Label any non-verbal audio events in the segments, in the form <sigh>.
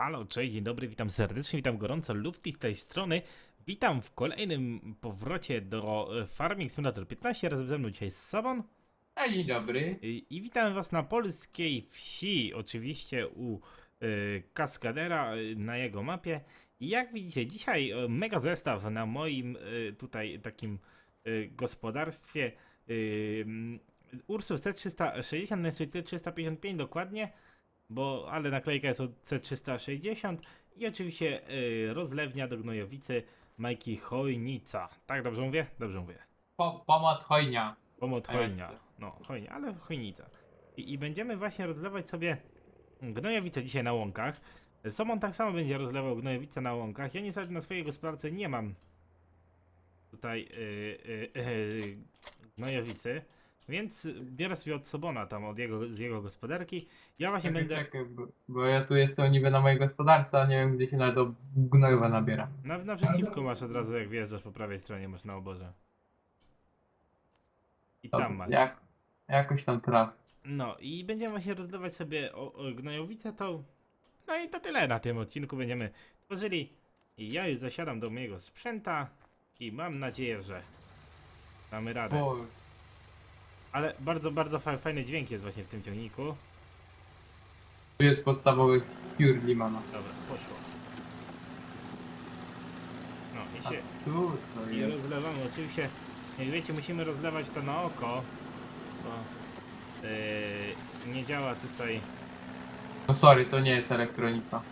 Halo, cześć, dzień dobry, witam serdecznie, witam gorąco, Lufty z tej strony. Witam w kolejnym powrocie do e, Farming Simulator 15, razem ze mną dzisiaj z Sobon. A dzień dobry. I, I witam was na polskiej wsi, oczywiście u y, Kaskadera y, na jego mapie. I jak widzicie, dzisiaj y, mega zestaw na moim y, tutaj takim y, gospodarstwie y, Ursus C360, znaczy C355 dokładnie, bo ale naklejka jest od C360 i oczywiście y, rozlewnia do gnojowicy Majki Chojnica. Tak dobrze mówię? Dobrze mówię. Po, pomoc hojnia. Pomot A jak chojnia. No, chojnia, ale chojnica. I, I będziemy właśnie rozlewać sobie gnojowice dzisiaj na łąkach. Somon tak samo będzie rozlewał gnojowice na łąkach. Ja niestety na swojej gospodarce nie mam tutaj yy, yy, yy, gnojowicy, więc biorę sobie od Sobona tam od jego, z jego gospodarki. Ja właśnie Czekaj, będę... czekaj, bo, bo ja tu jestem niby na mojej gospodarce, a nie wiem gdzie się nawet do gnojowa nabiera. Na, naprzeciwko masz od razu jak wjeżdżasz po prawej stronie, masz na oborze. I tam masz. Jak, jakoś tam traf. No i będziemy właśnie rozdawać sobie o, o gnojowicę tą. No i to tyle na tym odcinku będziemy tworzyli. I ja już zasiadam do mojego sprzęta i mam nadzieję, że damy radę. Bo Ale bardzo, bardzo fa fajny dźwięk jest właśnie w tym ciągniku. tu jest podstawowy Pure Limana. Dobra, poszło. No i się tu to i jest. rozlewamy. Oczywiście, jak wiecie, musimy rozlewać to na oko, bo yy, nie działa tutaj No sorry, to nie jest elektronika.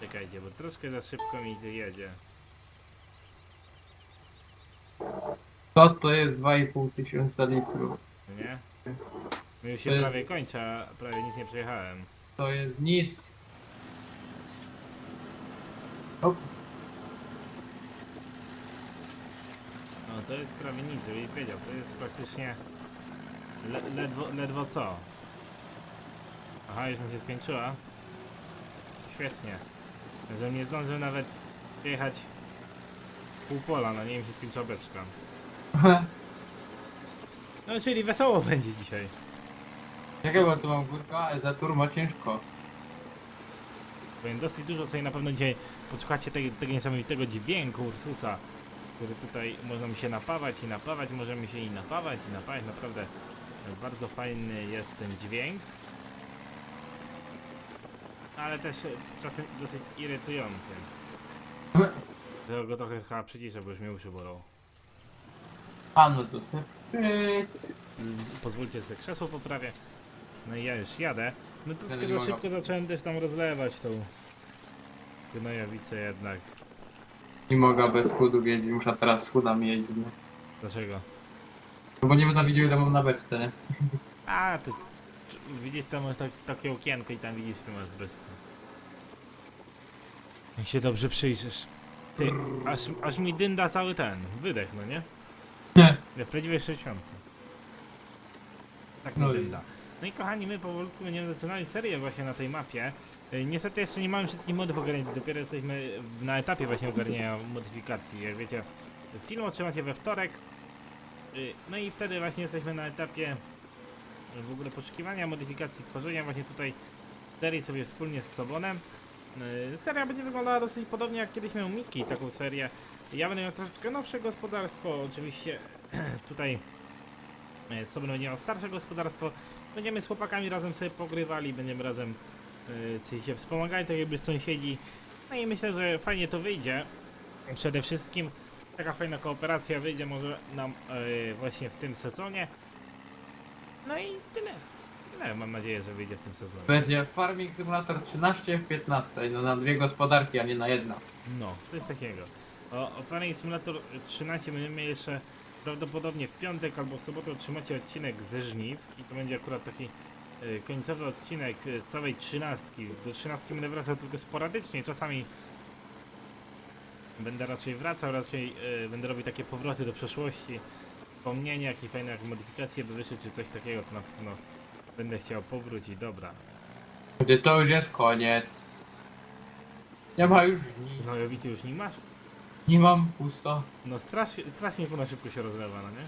Czekajcie, bo troszkę za szybko mi jedzie. To to jest 2,5 tysiąca litrów. No Nie? No już To się jest- prawie kończy, a prawie nic nie przejechałem. To jest nic. O, No to jest prawie nic, żebyś wiedział. To jest praktycznie le ledwo, ledwo co. Aha, już mi się skończyła. Świetnie. Że nie zdążył nawet jechać pół pola, no nie wiem, się skończyła beczka. No czyli wesoło będzie dzisiaj. Czekaj, bo tu mam górka, ale za turbo ciężko. Powiem dosyć dużo sobie na pewno dzisiaj posłuchacie tego, tego niesamowitego dźwięku Ursusa, który tutaj możemy się napawać i napawać, możemy się i napawać i napawać. Naprawdę bardzo fajny jest ten dźwięk. Ale też czasem dosyć irytujący. <laughs> Dlatego go trochę chyba przyciszę, bo już mnie uszy bolą. A no to sobie. Mm, Pozwólcie sobie krzesło poprawię. No i ja już jadę. No troszkę za szybko zacząłem też tam rozlewać tą gnojowicę jednak. Nie mogę bez chudów jeździć, muszę teraz z chudami jeździć. Dlaczego? No bo nie będę widział ile mam na beczce, nie? A, ty czy- widzisz tam masz tak, takie okienko i tam widzisz, ty masz beczce. Jak się dobrze przyjrzysz. Ty, aż, aż mi dynda cały ten, wydech, no nie? <laughs> Nie. W prawdziwej sześćdziesiątce. Tak mi No i- dynda. No i kochani, my powolutku będziemy zaczynali serię właśnie na tej mapie. Y, Niestety jeszcze nie mamy wszystkich modów ogarniętych, dopiero jesteśmy na etapie właśnie ogarniania modyfikacji. Jak wiecie, film otrzymacie we wtorek. Y, No i wtedy właśnie jesteśmy na etapie w ogóle poszukiwania, modyfikacji, tworzenia właśnie tutaj serii sobie wspólnie z Sobonem. Yy, Seria będzie wyglądała dosyć podobnie jak kiedyś miał Miki taką serię. Ja będę miał troszeczkę nowsze gospodarstwo, oczywiście <clears throat> tutaj yy, Sobon będzie miał starsze gospodarstwo. Będziemy z chłopakami razem sobie pogrywali, będziemy razem sobie się wspomagali, tak jakby sąsiedzi. No i myślę, że fajnie to wyjdzie. Przede wszystkim taka fajna kooperacja wyjdzie może nam yy, właśnie w tym sezonie. No i tyle. Tyle mam nadzieję, że wyjdzie w tym sezonie. Będzie Farming Simulator 13 w 15, no na dwie gospodarki, a nie na jedną. No, coś takiego. O, o Farming Simulator 13 będziemy mieli jeszcze prawdopodobnie w piątek albo w sobotę otrzymacie odcinek ze żniw i to będzie akurat taki e, końcowy odcinek e, całej trzynastki. Do trzynastki będę wracał tylko sporadycznie, czasami będę raczej wracał, raczej e, będę robił takie powroty do przeszłości, wspomnienia, jakie fajne jak modyfikacje by wyszły czy coś takiego, to na pewno będę chciał powrócić, dobra. Gdy to już jest koniec. Nie ma już dni. No Jowicy już nie masz? Nie mam pusto. No strasznie, strasznie ponad szybko się rozlewa, no nie?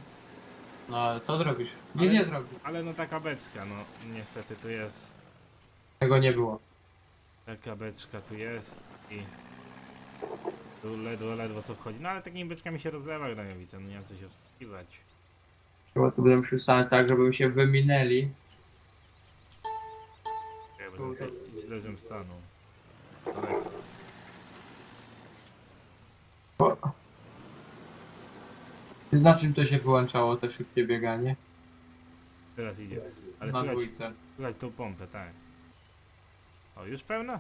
No ale co zrobisz? Nic Ale- nie zrobisz. Ale no taka beczka, no niestety to jest Tego nie było. Taka beczka tu jest i tu ledwo, ledwo co wchodzi. No ale takimi beczkami się rozlewa gnojowica, no nie ma co się oszukiwać. Chyba to będę przystanę tak, żeby się wyminęli. Ja będę tutaj źle żem stanął. Daleko. O. Na czym to się wyłączało, to szybkie bieganie? Teraz idzie. Ale Na słychać, dwójce. słychać tą pompę, tak. O, już pełno?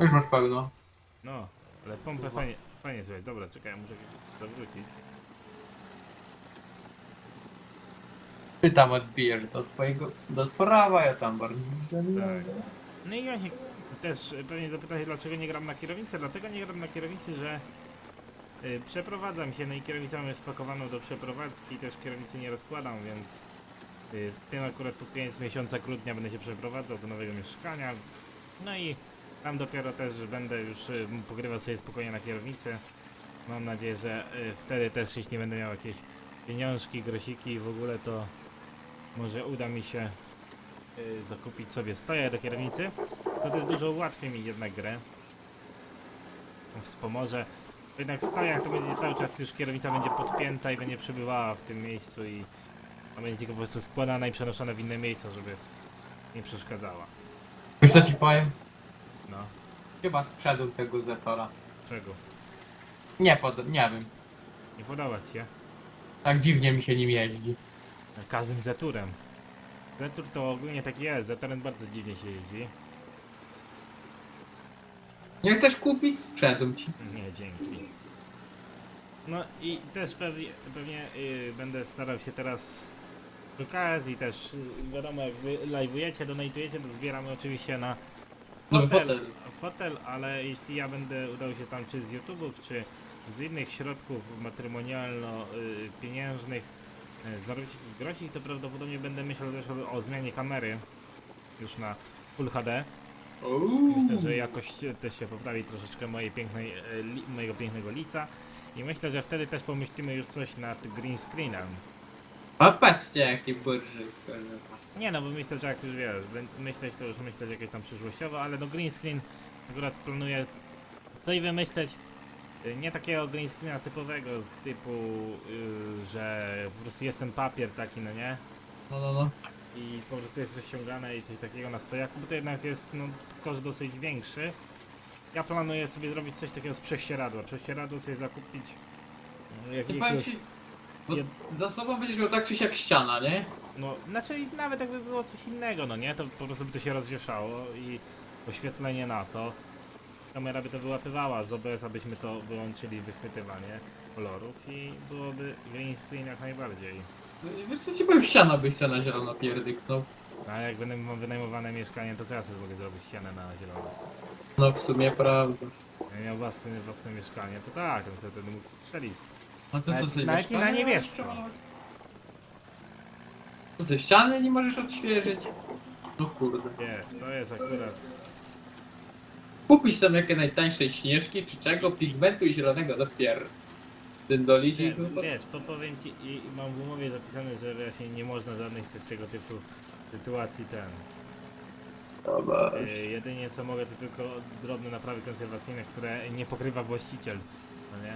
Już masz pełno. No, ale pompę fajnie, fajnie słychać. Dobra, czekaj, muszę zawrócić. Ty tam odbijesz do twojego, do prawa, ja tam bardziej. Tak. No i właśnie też pewnie zapyta się, dlaczego nie gram na kierownicy. Dlatego nie gram na kierownicy, że przeprowadzam się, no i kierownicę mam już spakowaną do przeprowadzki, też kierownicy nie rozkładam, więc y, w tym akurat pod koniec miesiąca grudnia będę się przeprowadzał do nowego mieszkania. No i tam dopiero też będę już y, pogrywał sobie spokojnie na kierownicy. Mam nadzieję, że y, wtedy też jeśli będę miał jakieś pieniążki, grosiki i w ogóle to może uda mi się y, zakupić sobie stoję do kierownicy, to też dużo ułatwi mi jednak grę. Wspomoże. Jednak w stojach to będzie cały czas już kierownica będzie podpięta i będzie przebywała w tym miejscu i a będzie tylko po prostu składana i przenoszona w inne miejsca, żeby nie przeszkadzała. Wiesz co ci powiem? No, Chyba sprzedł tego Zetora. czego? Nie pod, nie wiem. Nie podoba ci się? Tak dziwnie mi się nim jeździ. Każdym Zeturem. Zetur to ogólnie taki jest, Zeturem bardzo dziwnie się jeździ. Nie chcesz kupić? Sprzedł ci. Nie, dzięki. No i też pewnie, pewnie y, będę starał się teraz przy okazji też, y, wiadomo jak wy live'ujecie, donatujecie, to zbieramy oczywiście na No fotel, fotel. fotel, ale jeśli ja będę udał się tam czy z YouTube'ów, czy z innych środków matrymonialno-pieniężnych y, zarobić jakiś grosik, to prawdopodobnie będę myślał też o, o zmianie kamery już na Full HD. Myślę, że jakoś też się poprawi troszeczkę mojej pięknej, e, li, mojego pięknego lica. I myślę, że wtedy też pomyślimy już coś nad green screenem. Patrzcie jaki burżyk. Nie no, bo myślę, że jak już wiesz, bę- myśleć to już myśleć jakieś tam przyszłościowo, ale no green screen akurat planuję coś wymyśleć. y, Nie takiego green screena typowego, typu, y, że po prostu jest ten papier taki, no nie? No no no. I po prostu jest rozciągane i coś takiego na stojaku, bo to jednak jest no, koszt dosyć większy. Ja planuję sobie zrobić coś takiego z prześcieradła. Prześcieradło sobie zakupić no, powiem jakiegoś, ci, bo jed- za sobą będziesz miał tak czy siak ściana, nie? no znaczy nawet jakby było coś innego, no nie, to po prostu by to się rozwieszało i oświetlenie na to. Kamera by to wyłapywała, z OBS-a byśmy to wyłączyli wychwytywanie kolorów i byłoby green screen jak najbardziej. Wiesz co ci powiem, ściana byś se na zielono pierdyknął. A jak będę miał wynajmowane mieszkanie, to co ja sobie mogę zrobić ścianę na zielono? No w sumie prawda. Jak miał własne, własne mieszkanie, to tak, on sobie wtedy mógł strzelić. A to co Nawet- sobie nawet i na mieszkanie niebiesko. masz? Co ze ściany nie możesz odświeżyć? No kurde. Wiesz, to jest akurat... Kupić tam jakie najtańsze śnieżki czy czego, pigmentu i zielonego do dolić Nie, no wiesz, po, powiem ci i i mam w umowie zapisane, że właśnie nie można żadnych te, tego typu sytuacji ten. Dobra. Y, jedynie co mogę to tylko drobne naprawy konserwacyjne, które nie pokrywa właściciel. No nie?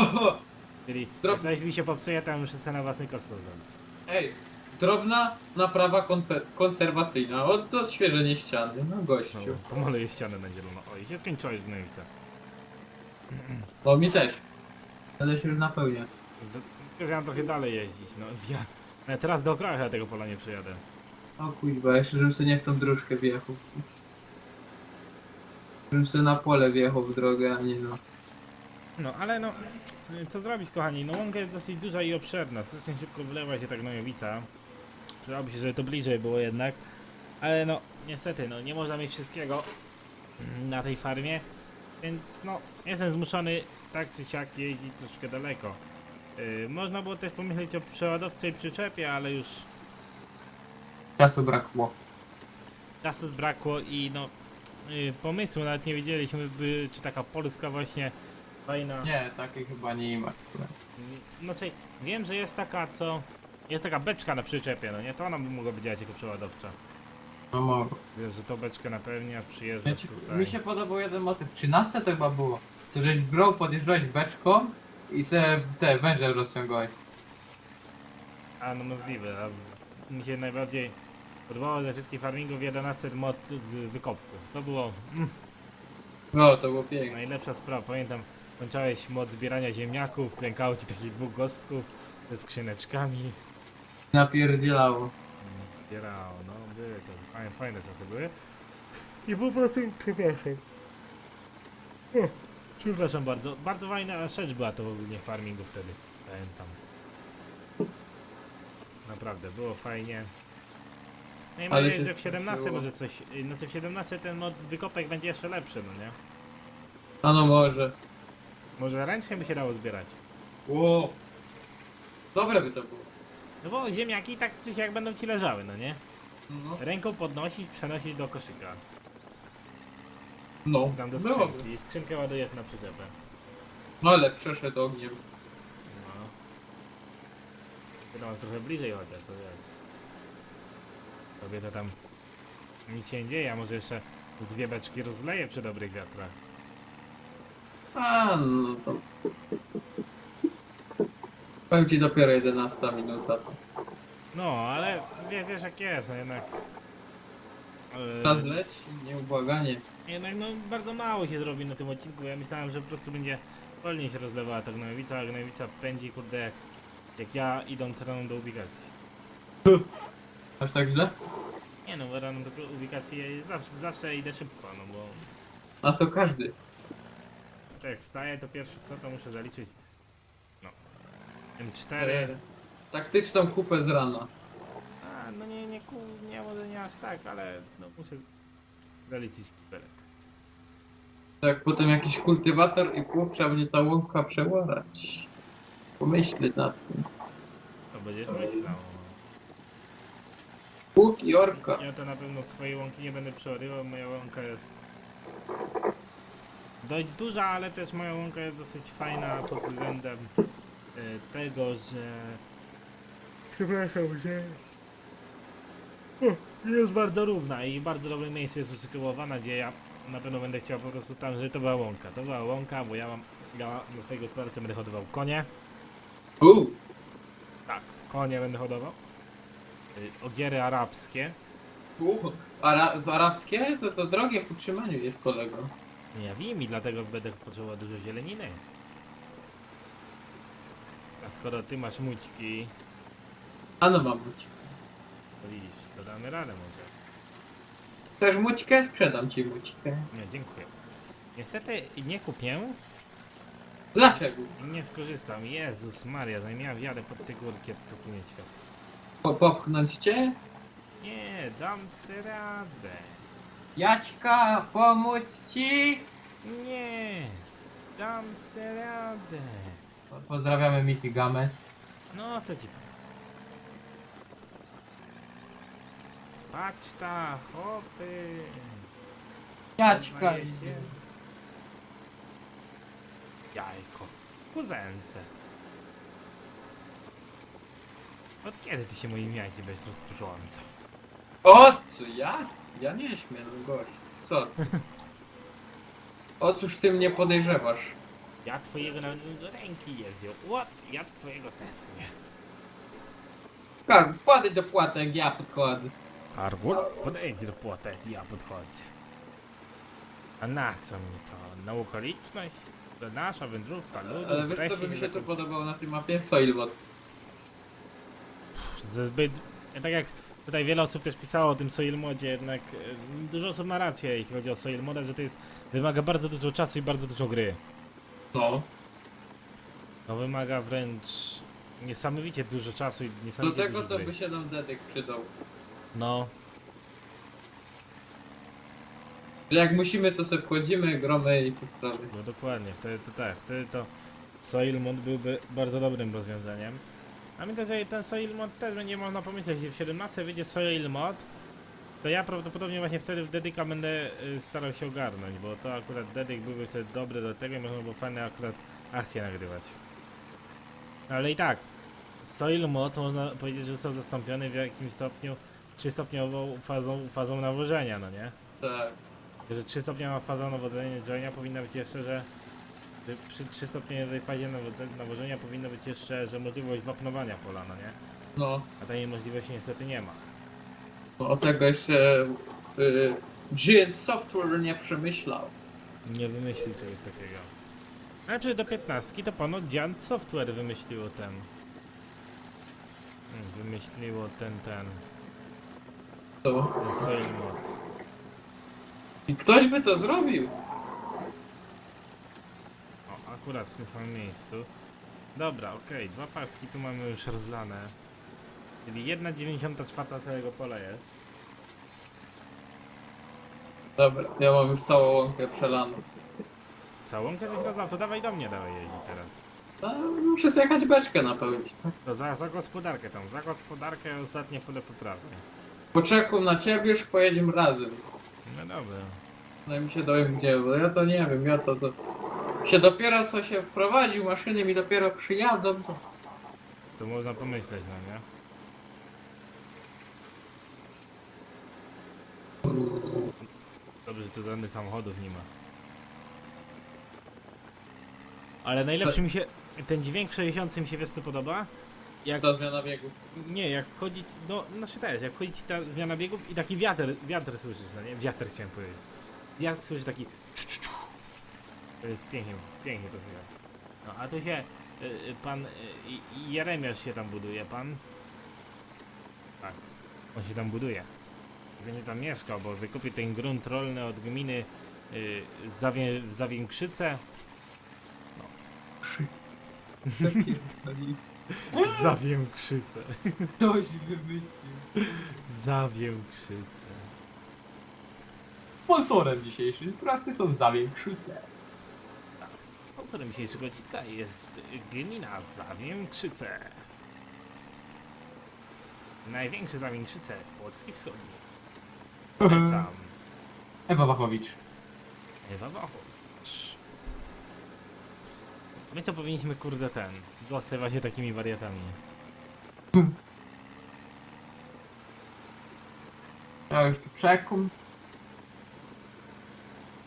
<laughs> Czyli Drob- jak coś mi się popsuje, to ja muszę na własny koszt zrobić. Ej, drobna naprawa konpe- konserwacyjna, od odświeżenie ściany, no No, gościu. pomaluję ścianę na zielono. Oj, się skończyła już gnojowica. No mi też. Ale się już napełnia. Tylko, że ja trochę dalej jeździć, no <laughs> ja... ja teraz do okraja tego pola nie przyjadę. O kuźwa, jeszcze żebym sobie nie w tą dróżkę wjechał. Żebym sobie na pole wjechał w drogę, a nie no. No, ale no, co zrobić kochani, no łąka jest dosyć duża i obszerna, strasznie szybko wlewa się ta gnojowica. Przydałoby się, żeby to bliżej było jednak, ale no, niestety, no nie można mieć wszystkiego na tej farmie, więc no, jestem zmuszony tak czy siak jeździć troszkę daleko. Yy, można było też pomyśleć o przeładowczej przyczepie, ale już Czasu brakło. czasu zbrakło i no, yy, pomysłu nawet nie wiedzieliśmy, by, czy taka polska właśnie fajna... Nie, takiej chyba nie ma. Znaczy, wiem, że jest taka, co... Jest taka beczka na przyczepie, no nie? To ona by mogła być działać jako przeładowcza. No mogę. Wiesz, że to beczkę napełnia, przyjeżdżasz Znaczy, tutaj. mi się podobał jeden motyw. 13 to chyba było. To żeś brał, podjeżdżałeś beczką i se te węże rozciągałeś. A no możliwe, a mi się najbardziej podobało ze wszystkich farmingów 11 mod w wykopku. To było mm, No, to było piękne. najlepsza sprawa. Pamiętam, kończyłeś mod zbierania ziemniaków, klękało ci takich dwóch gostków ze skrzyneczkami. Napierdzielało. Zbierało, no były to fajne, fajne czasy były. I po prostu przepraszam. Przepraszam bardzo. Bardzo fajna rzecz była to ogólnie farmingu wtedy. Pamiętam. Naprawdę, było fajnie. No i mam Ale się że w 17 skończyło. może coś. Znaczy w 17 ten mod wykopek będzie jeszcze lepszy, no nie? A no może. Może ręcznie by się dało zbierać. Ło. Dobre by to było. No bo ziemniaki tak czy siak będą ci leżały, no nie? No, Ręką podnosić, przenosić do koszyka. No. Tam do skrzynki i skrzynkę ładujesz na przyczepę. No ale przeszedł ogniem. No. Wiadomo, trochę bliżej chociaż, to wiesz. Tobie to tam nic się nie dzieje, a może jeszcze z dwie beczki rozleje przy dobrych wiatrach. A no to. Powiem ci dopiero 11 minuta. No, ale wie, wiesz jak jest, no jednak... Czas Yy, leci, nieubłaganie. Jednak no bardzo mało się zrobi na tym odcinku, ja myślałem, że po prostu będzie wolniej się rozlewała ta gnojowica, a gnojowica pędzi kurde jak, jak ja idąc rano do ubikacji. <laughs> Aż tak źle? Nie no, bo rano do ubikacji zawsze, zawsze idę szybko, no bo A to każdy. Tak, jak wstaję, to pierwsze co, to muszę zaliczyć. No. M4. E, Taktyczną kupę z rana. A, no nie, nie, ku, nie, może nie aż tak, ale no muszę zaliczyć kiperek. Tak, potem jakiś kultywator i trzeba będzie ta łąka przełarać. Pomyśleć nad tym. To będziesz myślał. Pług i orka. Ja to na pewno swojej łąki nie będę przełarywał, moja łąka jest dość duża, ale też moja łąka jest dosyć fajna pod względem e, tego, że przepraszam, że o, jest bardzo równa i bardzo dobre miejsce jest usytuowana, gdzie ja na pewno będę chciał po prostu tam, żeby to była łąka. To była łąka, bo ja mam, ja na swojej gospodarce będę hodował konie. Uuu, Tak, konie będę hodował. Y, Ogiery arabskie. uuu. Ara arabskie to, to drogie w utrzymaniu jest kolego. Ja wiem i dlatego będę potrzebował dużo zieleniny. A skoro ty masz mućki, A no mam być. to widzisz, to damy radę może. Chcesz mućkę? Sprzedam ci mućkę. Nie, dziękuję. Niestety nie kupię Dlaczego? i nie skorzystam. Jezus Maria, zanim ja wjadę pod te górki, to tu nie świat. Po popchnąć cię? Nie, dam sobie radę. Jaćka, pomóc ci? Nie, dam sobie radę. Pozdrawiamy Miki Games. No to ci powiem. Patrz ta, hopy. Jaćka. Jajko. Kuzence. Od kiedy ty się moim jajkiem będziesz rozprosząca? O, co ja? Ja nie śmiem, gość. Co? ty? Otóż ty mnie podejrzewasz. Ja twojego nawet do ręki nie wziął. What? Ja twojego też nie. Karl, wkładaj do płatek, ja podkładę. Arbur, podejdź do płoty, ja podchodzę. A na co mi to? Na okoliczność? To nasza wędrówka ludu, Ale wiesz co by mi się tu podobało na tej mapie? Soilbot. zbyt... Tak jak tutaj wiele osób też pisało o tym Soil Modzie, jednak e, dużo osób ma rację, jeśli chodzi o Soil Moda, że to jest... wymaga bardzo dużo czasu i bardzo dużo gry. No. To wymaga wręcz niesamowicie dużo czasu i Do niesamowicie tego dużo to gry. by się nam dedek przydał. No, Że jak musimy to sobie wchodzimy, gromy i po sprawie. no dokładnie, wtedy to tak, wtedy to Soil Mod byłby bardzo dobrym rozwiązaniem. A myślę, że ten Soil Mod też będzie można pomyśleć, jeśli w 17 wyjdzie Soil Mod, to ja prawdopodobnie właśnie wtedy w Dedyka będę y, starał się ogarnąć, bo to akurat Dedyk byłby wtedy dobry do tego i można było fajne akurat akcje nagrywać. Ale i tak, Soil Mod można powiedzieć, że został zastąpiony w jakimś stopniu trzystopniową fazą, fazą nawożenia, no nie? Tak. Że trzystopniowa faza nawożenia powinna być jeszcze, że że przy trzystopniowej fazie nawożenia powinno być jeszcze, że możliwość wapnowania pola, no nie? No. A tej możliwości niestety nie ma. no o tego jeszcze y, Giant Software nie przemyślał. Nie wymyślił czegoś takiego. Znaczy do 15 to ponoć Giant Software wymyśliło ten. Hmm, Wymyśliło ten, ten, To. mod. I ktoś by to zrobił. O, akurat w tym samym miejscu. Dobra, okej, dwa paski tu mamy już rozlane. Czyli 1,94 całego pola jest. Dobra, ja mam już całą łąkę przelaną. Całą kiedyś rozlał, to dawaj do mnie dawaj jeździ teraz. A, muszę zjechać beczkę napełnić. To za, za gospodarkę tam, za gospodarkę ostatnie pole poprawne. Poczekam na ciebie, już pojedziemy razem. No dobra. No i mi się dowiem gdzie, bo ja to nie wiem, ja to, to się dopiero co się wprowadził, maszyny mi dopiero przyjadą, to To można pomyśleć, no nie? Dobrze, że tu żadnych samochodów nie ma. Ale najlepszy mi się, ten dźwięk w 60 mi się wiesz co podoba? Jak, ta zmiana biegu. nie, jak wchodzić, no, znaczy też, jak wchodzi ci ta zmiana biegów i taki wiatr, wiatr słyszysz, no nie? Wiatr chciałem powiedzieć. Wiatr słyszysz taki czu, czu, czu. To jest pięknie, pięknie to słychać. No, a tu się, y, y, pan y, y, Jeremiasz się tam buduje, pan? Tak, on się tam buduje. Będzie tam mieszkał, bo wykupił ten grunt rolny od gminy y, Zawię, Zawiękrzyce. <laughs> Zawiękrzyce. Ktoś wymyślił. Zawiękrzyce. Sponsorem dzisiejszym pracy są Zawiększyce. Tak, sponsorem dzisiejszego odcinka jest gmina Zawiękrzyce. Największe Zawiękrzyce w Polski Wschodniej. Polecam. Ewa Wachowicz. Ewa Wachowicz. My to powinniśmy kurde ten, właśnie takimi wariatami. Ja już tu przekum.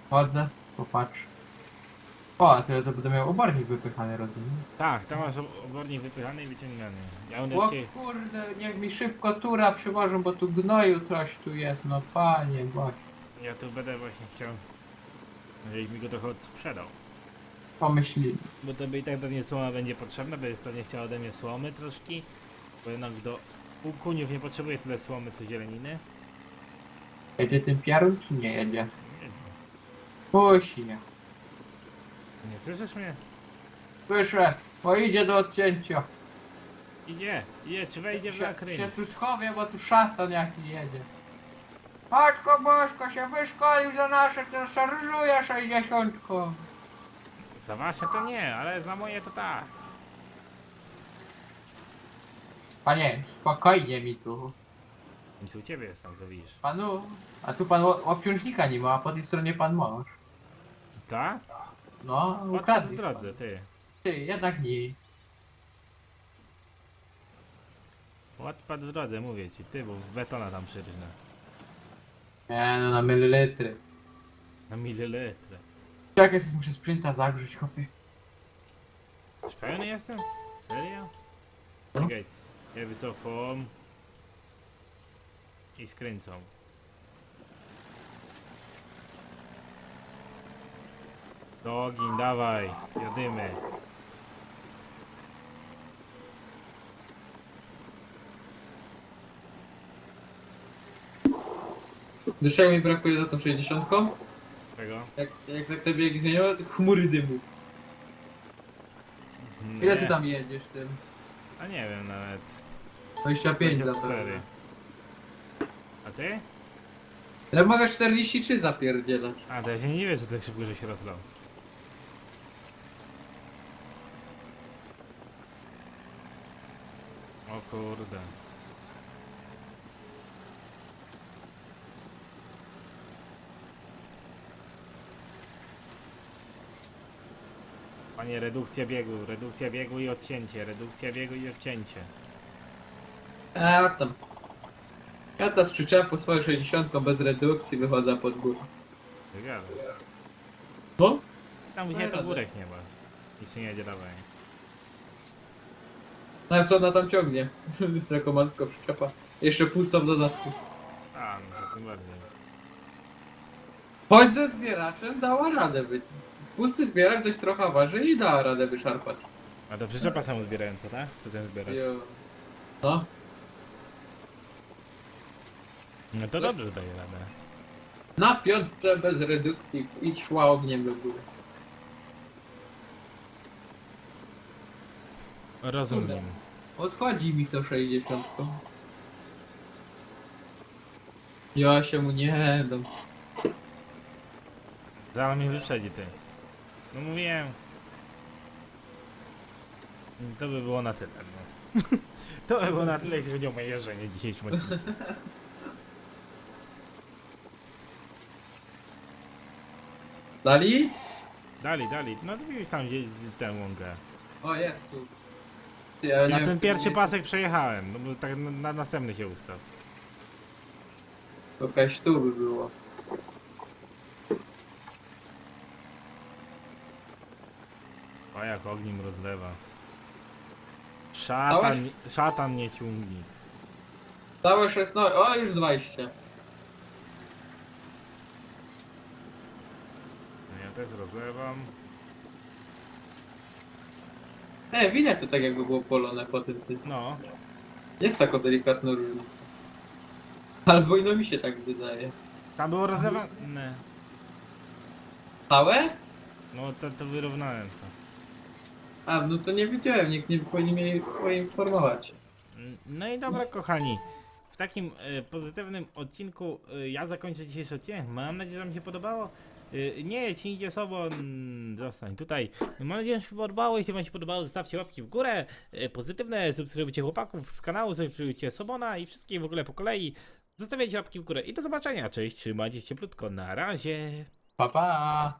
Chodzę, popatrz. O, a to ja to będę miał obornik wypychany, rozumiem. Tak, tam masz obornik wypychany i wyciągany. Ja będę O cię... kurde, niech mi szybko tura przywożą, bo tu gnoju coś tu jest, no panie, boś. Ja tu będę właśnie chciał... Żebyś mi go trochę sprzedał. Pomyślimy. Bo to by i tak do mnie słoma będzie potrzebna, by pewnie chciał ode mnie słomy troszki. Bo jednak do ukuniów nie potrzebuje tyle słomy co zieleniny. Jedzie tym pierun, czy nie jedzie? Nie. Musi nie. nie słyszysz mnie? Słyszę, bo idzie do odcięcia. Idzie, idzie, czy wejdzie w się, zakręt? się tu schowie, bo tu szatan jaki jedzie. Chodźko Bożko się wyszkolił za nasze, to szarżuje 60. Za wasze to nie, ale za moje to tak. Panie, spokojnie mi tu. Nic u ciebie jest tam, co widzisz. Panu, a tu pan ło- obciążnika nie ma, a po tej stronie pan mąż. Tak? No, Odpadł w ukradli. drodze, ty. Ty, jednak nie. Odpadł w drodze, mówię ci, ty, bo w betona tam przyrżnę. Nie no, na mililitry. Na mililitry. Jak jest, muszę sprzęta zagrzeć, chłopie. Już pełny jestem? Serio? No. Czekaj, ja wycofam. I skręcam. Dogin, dawaj, jadymy. Jak mi brakuje za tą 60? Czego? Jak, jak tak te biegi zmieniły, to chmury dymu. Ile ty Nie. tam jedziesz tym? A nie wiem nawet. 25 za 24. A ty? Ale mogę 43 zapierdzielać. A, to ja się nie wiesz, że tak szybko, że się rozlał. O kurde. Panie, redukcja biegu, redukcja biegu i odcięcie, redukcja biegu i odcięcie. Eee, tam. Ja ta z przyczepą swoją 60 bez redukcji wychodzę pod górę. Wygadam. No? Tam gdzie Daję to radę. górek nie ma. I się nie jedzie dalej. No co ona tam ciągnie? <laughs> Strakomatko przyczepa. Jeszcze pusto w dodatku. A, no to tym bardziej. Chodź ze zbieraczem dała radę być. Pusty zbieracz dość trochę waży i dała radę wyszarpać. A to przyczepa samo zbierająca, tak? To ten zbierać. Jo. No. No to dobrze, że daje radę. Na piątce bez redukcji i szła ogniem do góry. Rozumiem. Odchodzi mi to 60. Ja się mu nie dam. Zaraz mnie wyprzedzi ty. No mówiłem. To by było na tyle, no. <laughs> To by było na tyle, jeśli chodzi o moje jeżdżenie dzisiejszym odcinku. <laughs> Dali? Dali, dali. No to widzisz tam gdzieś tę łąkę. O, jest tu. Ty, Ja, nie wiem, ten pierwszy pasek przejechałem, no bo tak na, na następny się ustaw. To Jakaś tu by było. O jak ogniem rozlewa. Szatan, Dałeś? szatan nie ciągnie. Całe 16. O, już 20. No Ja też rozlewam. E, widać to tak jakby było polone po tym. tym. No, Jest taka delikatna różnica. Albo ino mi się tak wydaje. tam było rozlewane. Całe? No to, to wyrównałem to. A, no to nie wiedziałem, nikt nie powinien mnie poinformować. No i dobra, kochani. W takim e, pozytywnym odcinku e, ja zakończę dzisiejszy odcinek. Mam nadzieję, że Wam się podobało. E, nie, ci idzie sobą. mm, Zostań tutaj. Mam nadzieję, że się podobało. Jeśli Wam się podobało, zostawcie łapki w górę. E, pozytywne, subskrybujcie chłopaków z kanału, subskrybujcie Sobona i wszystkich w ogóle po kolei. Zostawiajcie łapki w górę i do zobaczenia. Cześć, trzymajcie się cieplutko. Na razie. Pa, pa!